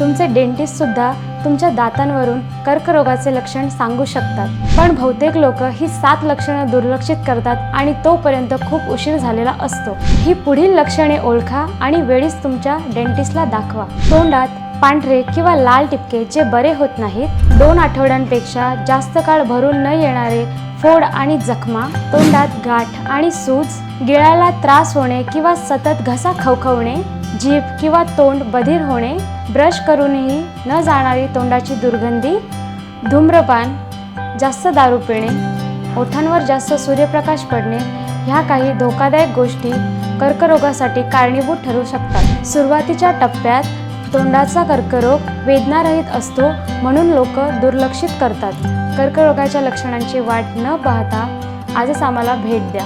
तुमचे डेंटिस्टसुद्धा तुमच्या दातांवरून कर्करोगाचे लक्षण सांगू शकतात. पण बहुतेक लोक ही सात लक्षणं दुर्लक्षित करतात आणि तोपर्यंत खूप उशीर झालेला असतो. ही पुढील लक्षणे ओळखा आणि वेळीच तुमच्या डेंटिस्टला दाखवा. तोंडात पांढरे किंवा लाल टिपके जे बरे होत नाहीत दोन आठवड्यांपेक्षा जास्त काळ भरून न येणारे फोड आणि जखमा तोंडात गाठ आणि सूज गिळाला त्रास होणे किंवा सतत घसा खवखवणे जीभ किंवा तोंड बधीर होणे ब्रश करूनही न जाणारी तोंडाची दुर्गंधी धूम्रपान जास्त दारू पिणे ओठांवर जास्त सूर्यप्रकाश पडणे ह्या काही धोकादायक गोष्टी कर्करोगासाठी कारणीभूत ठरू शकतात. सुरुवातीच्या टप्प्यात तोंडाचा कर्करोग वेदनारहित असतो म्हणून लोक दुर्लक्षित करतात. कर्करोगाच्या लक्षणांची वाट न पाहता आजच आम्हाला भेट द्या.